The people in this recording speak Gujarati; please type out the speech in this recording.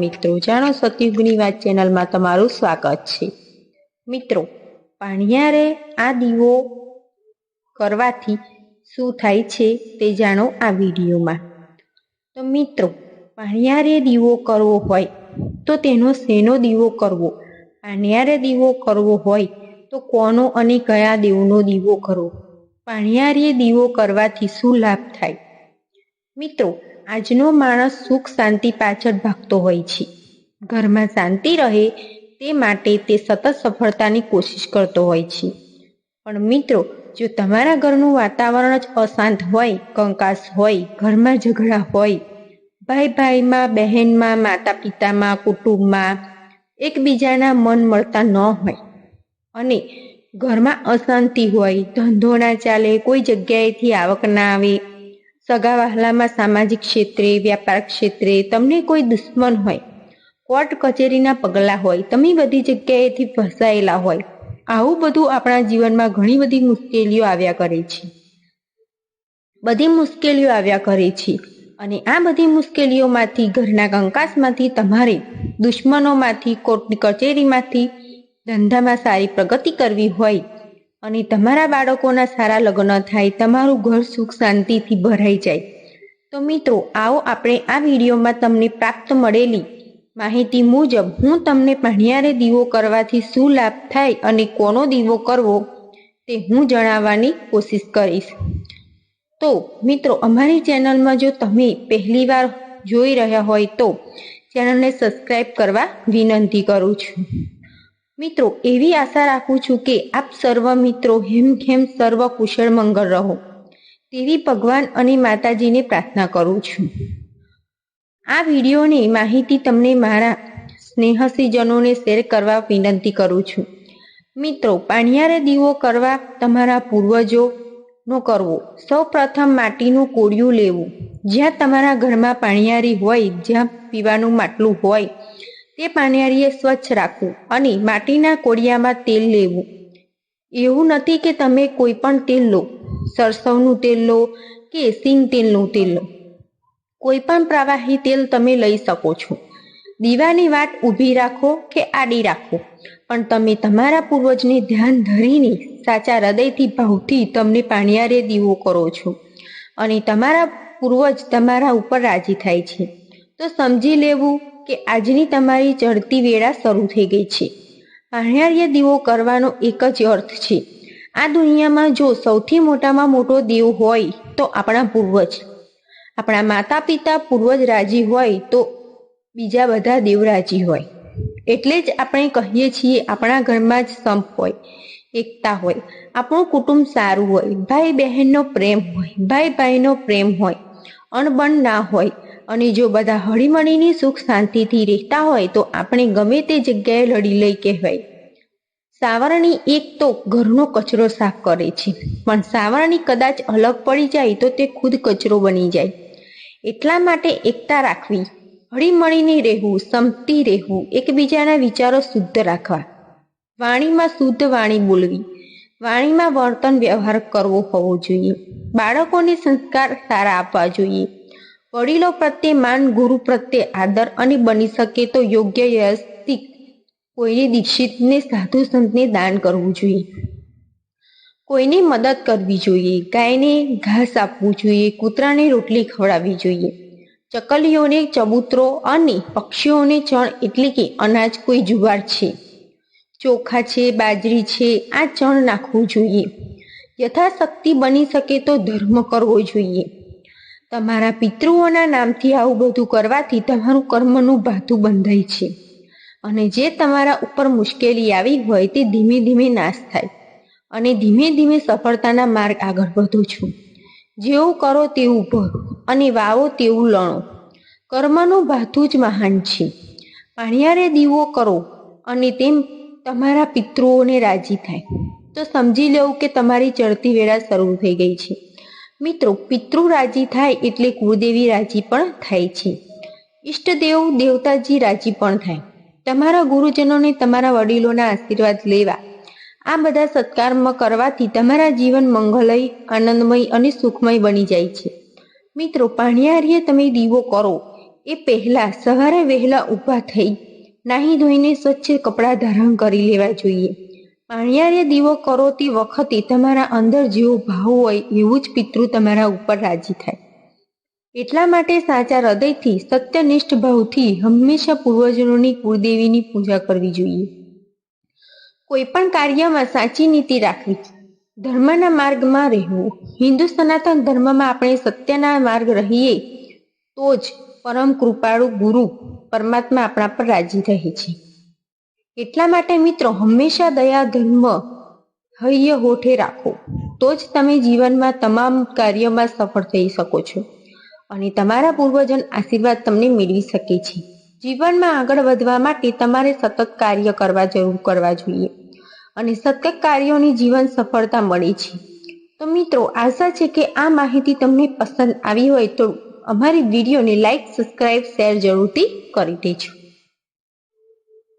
મિત્રો, જાણો સતયુગની વાત ચેનલમાં તમારું સ્વાગત છે. મિત્રો, પાણિયારે આ દીવો કરવાથી શું થાય છે તે જાણો આ વિડીયોમાં. તો મિત્રો, પાણિયારે દીવો કરવો હોય તો તેનો શેનો દીવો કરવો? પાણિયારે દીવો કરવો હોય તો કોનો અને કયા દેવનો દીવો કરવો? પાણિયારે દીવો કરવાથી શું લાભ થાય? મિત્રો આજનો માણસ સુખ શાંતિ પાછળ ભાગતો હોય છે. ઘરમાં શાંતિ રહે તે માટે તે સતત સફળતાની કોશિશ કરતો હોય છે. પણ મિત્રો, જો તમારા ઘરનું વાતાવરણ જ અશાંત હોય, કંકાસ હોય, ઘરમાં ઝઘડા હોય, ભાઈ ભાઈમાં, બહેનમાં માતા પિતામાં કુટુંબમાં એકબીજાના મન મળતા ન હોય અને ઘરમાં અશાંતિ હોય, ધંધો ના ચાલે, કોઈ જગ્યાએથી આવક ના આવે સગા વહાલામાં સામાજિક ક્ષેત્રે, વ્યાપાર ક્ષેત્રે તમને કોઈ દુશ્મન હોય, કોર્ટ કચેરીના પગલાં હોય, તમે બધી જગ્યાએથી ફસાયેલા હોય, આવું બધું આપણા જીવનમાં ઘણી બધી મુશ્કેલીઓ આવ્યા કરે છે. બધી મુશ્કેલીઓ આવ્યા કરે છે અને આ બધી મુશ્કેલીઓમાંથી, ઘરના કંકાસમાંથી, તમારે દુશ્મનોમાંથી કોર્ટની કચેરીમાંથી ધંધામાં સારી પ્રગતિ કરવી હોય અને તમારા બાળકોના સારા લગ્ન થાય, તમારું ઘર સુખ શાંતિથી ભરાઈ જાય. તો મિત્રો, આવો આપણે આ વિડીયોમાં તમને પ્રાપ્ત મળેલી માહિતી મુજબ હું તમને પાણિયારે દીવો કરવાથી શું લાભ થાય અને કોનો દીવો કરવો તે હું જણાવવાની કોશિશ કરીશ. તો મિત્રો, અમારી ચેનલમાં જો તમે પહેલીવાર જોઈ રહ્યા હોય તો ચેનલને સબસ્ક્રાઈબ કરવા વિનંતી કરું છું. મિત્રો, એવી આશા રાખું છું કે આપ સર્વ મિત્રો હેમ ખેમ સર્વ કુશળ મંગળ રહો. તેવી ભગવાન અને માતાજીને પ્રાર્થના કરું છું. આ વિડીયોની માહિતી તમને મારા સ્નેહસીજનોને શેર કરવા વિનંતી કરું છું. મિત્રો, પાણિયારે દીવો કરવા તમારા પૂર્વજો નો કરવો. સૌ પ્રથમ માટીનું કોળિયું લેવું. જ્યાં તમારા ઘરમાં પાણિયારી હોય, જ્યાં પીવાનું માટલું હોય તે પાણિયારીએ સ્વચ્છ રાખવું અને માટીના કોડિયામાં તેલ લેવું. એવું નથી કે તમે કોઈ પણ તેલ લો. સરસવનું તેલ લો કે સિંગ તેલનું તેલ લો. કોઈ પણ પ્રવાહી તેલ તમે લઈ શકો છો. દીવાની વાટ ઊભી રાખો કે આડી રાખો. પણ તમે તમારા પૂર્વજને ધ્યાન ધરીને સાચા હૃદયથી ભાવથી તમને પાણિયારે દીવો કરો છો. અને તમારા પૂર્વજ તમારા ઉપર રાજી થાય છે. તો સમજી લેવું કે આજની તમારી ચડતી વેળા શરૂ થઈ ગઈ છે. પાણિયાર્ય દીવો કરવાનો એક જ અર્થ છે. આ દુનિયામાં જો સૌથી મોટામાં મોટો દેવ હોય તો આપણા પૂર્વજ. આપણા માતા પિતા પૂર્વજ રાજી હોય તો બીજા બધા દેવ રાજી હોય. એટલે જ આપણે કહીએ છીએ આપણા ઘરમાં જ સંપ હોય, એકતા હોય, આપણું કુટુંબ સારું હોય ભાઈ બહેનનો પ્રેમ હોય ભાઈ ભાઈનો પ્રેમ હોય અણબણ ના હોય અને જો બધા હળીમળીની સુખ શાંતિથી રહેતા હોય તો આપણે ગમે તે જગ્યાએ લડી લઈ કહેવાય. સાવરણી એક તો ઘરનો કચરો સાફ કરે છે, પણ સાવરણી કદાચ અલગ પડી જાય તો તે ખુદ કચરો બની જાય. એટલા માટે એકતા રાખવી, હળીમળીને રહેવું, સમતી રહેવું, એકબીજાના વિચારો શુદ્ધ રાખવા. વાણીમાં શુદ્ધ વાણી બોલવી, વાણીમાં વર્તન વ્યવહાર કરવો હોવો જોઈએ. બાળકોને સંસ્કાર સારા આપવા જોઈએ. વડીલો પ્રત્યે માન, ગુરુ પ્રત્યે આદર અને બની શકે તો યોગ્ય વ્યવસ્થિત કોઈને દીક્ષિતને સાધુ સંતને દાન કરવું જોઈએ. કોઈને મદદ કરવી જોઈએ, ગાયને ઘાસ આપવું જોઈએ, કૂતરાને રોટલી ખવડાવવી જોઈએ. ચકલીઓને ચબૂતરો અને પક્ષીઓને ચણ એટલે કે અનાજ કોઈ જુવાર છે. ચોખા છે, બાજરી છે, આ ચણ નાખવું જોઈએ. યથાશક્તિ બની શકે તો ધર્મ કરવો જોઈએ. તમારા પિતૃઓના નામથી આવું બધું કરવાથી તમારું કર્મનું ભાથું બંધાય છે. અને જે તમારા ઉપર મુશ્કેલી આવી હોય તે ધીમે ધીમે નાશ થાય. અને ધીમે ધીમે સફળતાના માર્ગ આગળ વધો છો. જેવું કરો તેવું ભરો અને વાવો તેવું લણો. કર્મનું ભાથું જ મહાન છે. પાણિયારે દીવો કરો અને તેમ તમારા પિતૃઓને રાજી થાય. તો સમજી લેવું કે તમારી ચડતી વેળા શરૂ થઈ ગઈ છે. મિત્રો પિતૃ રાજી થાય એટલે કુળદેવી રાજી પણ થાય છે. ઈષ્ટદેવ, દેવતાજી રાજી પણ થાય. તમારા ગુરુજનોને તમારા વડીલોના આશીર્વાદ લેવા. આ બધા સત્કર્મ કરવાથી તમારા જીવન મંગલય, આનંદમય અને સુખમય બની જાય છે. મિત્રો, પાણિયારીએ તમે દીવો કરો. એ પહેલા સવારે વહેલા ઊભા થઈ નાહી ધોઈને સ્વચ્છ કપડાં ધારણ કરી લેવા જોઈએ. પાણિયારે દીવો કરો તે વખતે તમારા અંદર જેવો ભાવ હોય એવું જ પિતૃ તમારા ઉપર રાજી થાય. એટલા માટે સાચા હૃદયથી સત્યનિષ્ઠ ભાવથી હંમેશા પૂર્વજોની કુળદેવીની પૂજા કરવી જોઈએ. કોઈ પણ કાર્યમાં સાચી નીતિ રાખવી. ધર્મના માર્ગમાં રહેવું. હિન્દુ સનાતન ધર્મમાં આપણે સત્યના માર્ગ રહીએ તો જ પરમ કૃપાળુ ગુરુ પરમાત્મા આપણા પર રાજી રહે છે. એટલા માટે મિત્રો હંમેશા દયા, ધર્મ, હૈય હોઠે રાખો. તો જ તમે જીવનમાં તમામ કાર્યમાં સફળ થઈ શકો છો. અને તમારા પૂર્વજન આશીર્વાદ તમને મેળવી શકે છે. જીવનમાં આગળ વધવા માટે તમારે સતત કાર્ય કરવા જરૂર કરવા જોઈએ. અને સતત કાર્યોની જીવન સફળતા મળે છે. તો મિત્રો, આશા છે કે આ માહિતી તમને પસંદ આવી હોય તો અમારી વિડીયોને લાઈક સબસ્ક્રાઈબ શેર જરૂરથી કરી દેજો.